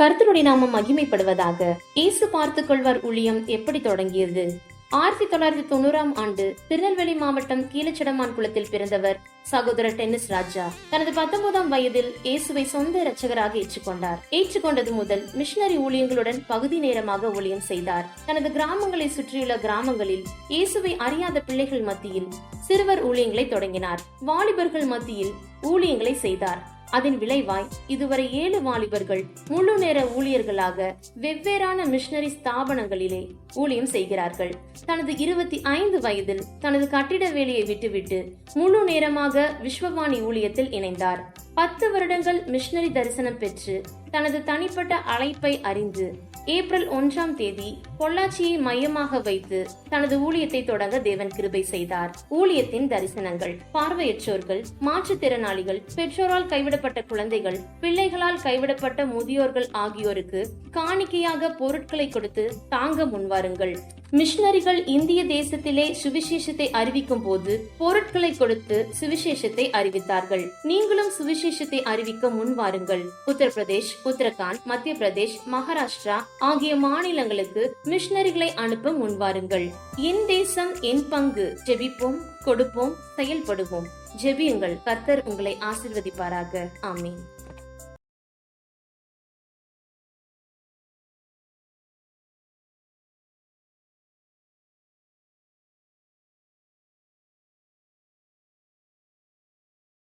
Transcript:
கர்த்தருடைய நாமம் மகிமைப்படுவதாக இயேசு பார்த்து கொள்வார் ஊழியம் எப்படி தொடங்கியது? ஆயிரத்தி தொள்ளாயிரத்தி தொண்ணூறாம் ஆண்டு திருநெல்வேலி மாவட்டம் கீழச்சடமான் குளத்தில் பிறந்தவர் சகோதரர் டென்னிஸ் ராஜா. தனது பத்தொன்பதாம் வயதில் இயேசுவை சொந்த இரட்சகராக ஏற்றுக்கொண்டார். ஏற்றுக்கொண்டது முதல் மிஷனரி ஊழியங்களுடன் பகுதி நேரமாக ஊழியம் செய்தார். தனது கிராமங்களை சுற்றியுள்ள கிராமங்களில் இயேசுவை அறியாத பிள்ளைகள் மத்தியில் சிறுவர் ஊழியங்களை தொடங்கினார். வாலிபர்கள் மத்தியில் ஊழியங்களை செய்தார். அதன் விளைவாய் இதுவரை ஏழு வாலிபர்கள் முழு நேர ஊழியர்களாக வெவ்வேறான மிஷனரி ஸ்தாபனங்களிலே ஊழியம் செய்கிறார்கள். தனது இருபத்தி ஐந்து வயதில் தனது கட்டிட வேலையை விட்டுவிட்டு முழு நேரமாக விஸ்வவாணி ஊழியத்தில் இணைந்தார். பத்து வருடங்கள் மிஷனரி தரிசனம் பெற்று தனது தனிப்பட்ட அழைப்பை அறிந்து ஏப்ரல் ஒன்றாம் தேதி பொள்ளாச்சியை மையமாக வைத்து தனது ஊழியத்தை தொடங்க தேவன் கிருபை செய்தார். ஊழியத்தின் தரிசனங்கள் பார்வையற்றோர்கள் மாற்றுத்திறனாளிகள் பெற்றோரால் கைவிடப்பட்ட குழந்தைகள் பிள்ளைகளால் கைவிடப்பட்ட முதியோர்கள் ஆகியோருக்கு காணிக்கையாக பொருட்களை கொடுத்து தாங்க முன்வாருங்கள். மிஷனரிகள் இந்திய தேசத்திலே சுவிசேஷத்தை அறிவிக்கும் போது பொருட்களை கொடுத்து சுவிசேஷத்தை அறிவித்தார்கள். நீங்களும் சுவிசேஷத்தை அறிவிக்க முன்வாருங்கள் உத்தரப்பிரதேஷ் உத்தரகாண்ட் மத்திய பிரதேஷ் மகாராஷ்டிரா ஆகிய மாநிலங்களுக்கு மிஷனரிகளை அனுப்ப முன்வாருங்கள் என் தேசம் என் பங்கு. ஜெபிப்போம் கொடுப்போம் செயல்படுவோம். ஜெபியுங்கள். கர்த்தர் உங்களை ஆசிர்வதிப்பாராக. ஆமீன்.